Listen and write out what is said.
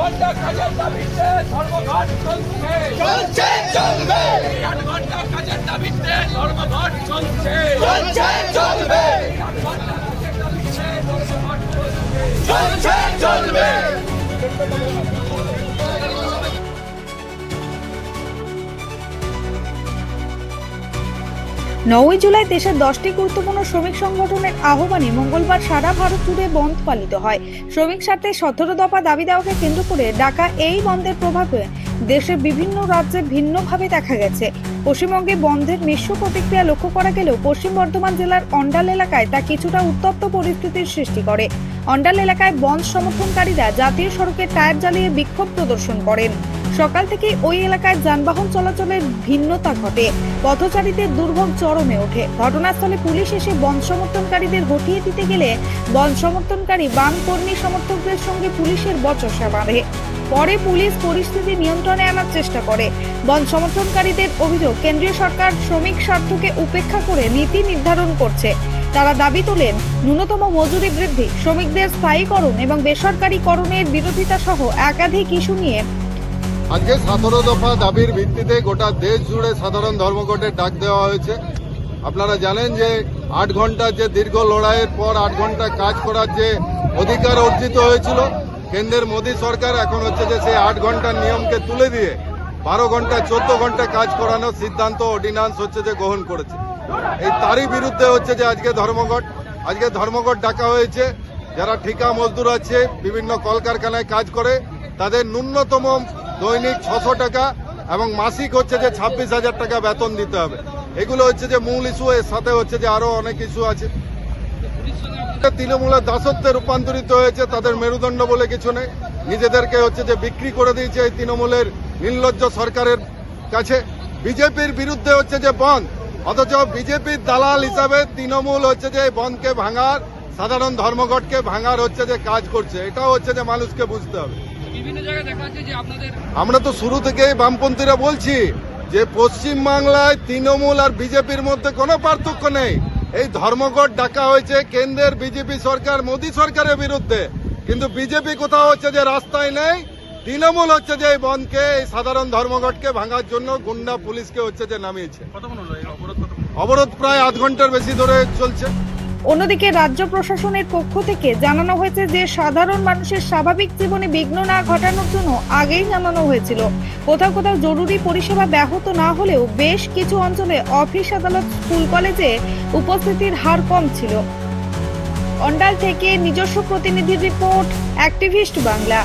ঘণ্টা কাজের দাবিতে ধর্মঘট চলছে। চলছে চলবে। আট ঘণ্টা কাজের দাবিতে ধর্মঘট চলছে। চলছে চলবে। চলছে চলবে। নয়ই জুলাই দেশের দশটি গুরুত্বপূর্ণ শ্রমিক সংগঠনের আহ্বানে মঙ্গলবার সারা ভারত জুড়ে বন্ধ পালিত হয়। শ্রমিক স্বার্থে সতেরো দফা দাবি দেওয়াকে কেন্দ্র করে ডাকা এই বন্ধের প্রভাবে দেশের বিভিন্ন রাজ্যে ভিন্নভাবে দেখা গেছে। পশ্চিমবঙ্গে বন্ধের মিশ্র প্রতিক্রিয়া লক্ষ্য করা গেলেও পশ্চিম বর্ধমান জেলার অন্ডাল এলাকায় তা কিছুটা উত্তপ্ত পরিস্থিতির সৃষ্টি করে। অন্ডাল এলাকায় বন্ধ সমর্থনকারীরা জাতীয় সড়কে টায়ার জ্বালিয়ে বিক্ষোভ প্রদর্শন করেন। সকাল থেকে ওই এলাকায় যানবাহন চলাচলের ভিন্নতা ঘটে। পথচারীদের দুর্ভোগ চরমে ওঠে। ঘটনাস্থলে পুলিশ এসে বন সমর্থনকারীদের হটিয়ে দিতে গেলে বন সমর্থনকারী বাম কর্মী সমর্থকদের সঙ্গে পুলিশের বচসা বাঁধে। পরে পুলিশ পরিস্থিতি নিয়ন্ত্রণে আনার চেষ্টা করে। বন সমর্থনকারীদের অভিযোগ, কেন্দ্রীয় সরকার শ্রমিক স্বার্থকে উপেক্ষা করে নীতি নির্ধারণ করছে। তারা দাবি তোলেন, ন্যূনতম মজুরি বৃদ্ধি, শ্রমিকদের স্থায়ীকরণ এবং বেসরকারীকরণের বিরোধিতা সহ একাধিক ইস্যু নিয়ে আজকে সতেরো দফা দাবির ভিত্তিতে গোটা দেশ জুড়ে সাধারণ ধর্মঘটের ডাক দেওয়া হয়েছে। আপনারা জানেন যে আট ঘণ্টা যে দীর্ঘ লড়াইয়ের পর আট ঘণ্টা কাজ করার যে অধিকার অর্জিত হয়েছিল, কেন্দ্রের মোদী সরকার এখন হচ্ছে যে সেই আট ঘণ্টার নিয়মকে তুলে দিয়ে বারো ঘণ্টা, চোদ্দ ঘণ্টা কাজ করানোর সিদ্ধান্ত, অর্ডিন্যান্স হচ্ছে যে গ্রহণ করেছে। এই তারই বিরুদ্ধে হচ্ছে যে আজকে ধর্মঘট আজকে ধর্মঘট ডাকা হয়েছে। যারা ঠিকা মজদুর আছে, বিভিন্ন কলকারখানায় কাজ করে, তাদের ন্যূনতম দৈনিক ছশো টাকা এবং মাসিক হচ্ছে যে ছাব্বিশ হাজার টাকা বেতন দিতে হবে। এগুলো হচ্ছে যে মূল ইস্যু এর সাথে হচ্ছে যে আরও অনেক ইস্যু আছে। তৃণমূলের দাসত্বে রূপান্তরিত হয়েছে, তাদের মেরুদণ্ড বলে কিছু নেই। নিজেদেরকে হচ্ছে যে বিক্রি করে দিয়েছে এই তৃণমূলের নির্লজ্জ সরকারের কাছে। বিজেপির বিরুদ্ধে হচ্ছে যে বন্ধ। অথচ বিজেপির দালাল হিসাবে তৃণমূল হচ্ছে যে এই বন্ধকে ভাঙার, সাধারণ ধর্মঘটকে ভাঙার হচ্ছে যে কাজ করছে। এটাও হচ্ছে যে মানুষকে বুঝতে হবে। আমরা তো শুরু থেকেই বামপন্থীরা বলছি যে পশ্চিম বাংলায় তৃণমূল আর বিজেপির মধ্যে কোনো পার্থক্য নেই। এই ধর্মঘট ডাকা হয়েছে কেন্দ্রের বিজেপি সরকার মোদী সরকারের বিরুদ্ধে। কিন্তু বিজেপি কোথাও হচ্ছে যে রাস্তায় নেই তৃণমূল হচ্ছে যে এই বনকে এই সাধারণ ধর্মঘটকে ভাঙার জন্য গুন্ডা পুলিশকে হচ্ছে যে নামিয়েছে। অবরোধ প্রায় আধ ঘণ্টার বেশি ধরে চলছে। অন্যদিকে রাজ্য প্রশাসনের পক্ষ থেকে জানানো হয়েছে যে সাধারণ মানুষের স্বাভাবিক জীবনে বিঘ্ন না ঘটানোর জন্য আগেই জানানো হয়েছিল। কোথাও কোথাও জরুরি পরিষেবা ব্যাহত না হলেও বেশ কিছু অঞ্চলে অফিস আদালত, স্কুল কলেজে উপস্থিতির হার কম ছিল। অন্ডাল থেকে নিজস্ব প্রতিনিধির রিপোর্ট, অ্যাক্টিভিস্ট বাংলা।